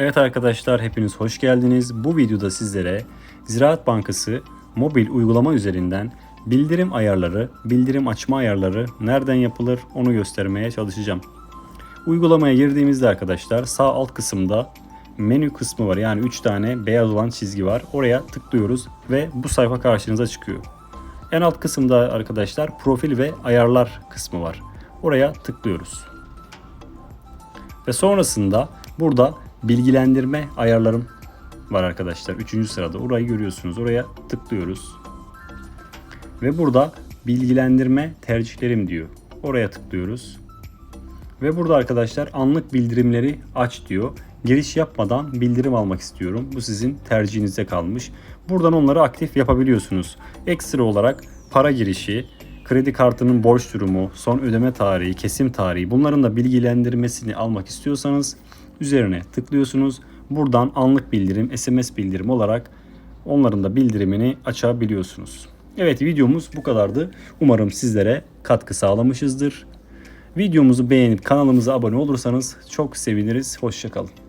Evet arkadaşlar hepiniz hoş geldiniz. Bu videoda sizlere Ziraat Bankası mobil uygulama üzerinden bildirim ayarları, bildirim açma ayarları nereden yapılır onu göstermeye çalışacağım. Uygulamaya girdiğimizde arkadaşlar sağ alt kısımda menü kısmı var. Yani 3 tane beyaz olan çizgi var. Oraya tıklıyoruz ve bu sayfa karşınıza çıkıyor. En alt kısımda arkadaşlar profil ve ayarlar kısmı var. Oraya tıklıyoruz. Ve sonrasında burada bilgilendirme ayarlarım var arkadaşlar. Üçüncü sırada orayı görüyorsunuz. Oraya tıklıyoruz. Ve burada bilgilendirme tercihlerim diyor. Oraya tıklıyoruz. Ve burada arkadaşlar anlık bildirimleri aç diyor. Giriş yapmadan bildirim almak istiyorum. Bu sizin tercihinize kalmış. Buradan onları aktif yapabiliyorsunuz. Ekstra olarak para girişi, kredi kartının borç durumu, son ödeme tarihi, kesim tarihi bunların da bilgilendirmesini almak istiyorsanız üzerine tıklıyorsunuz. Buradan anlık bildirim, SMS bildirim olarak onların da bildirimini açabiliyorsunuz. Evet videomuz bu kadardı. Umarım sizlere katkı sağlamışızdır. Videomuzu beğenip kanalımıza abone olursanız çok seviniriz. Hoşçakalın.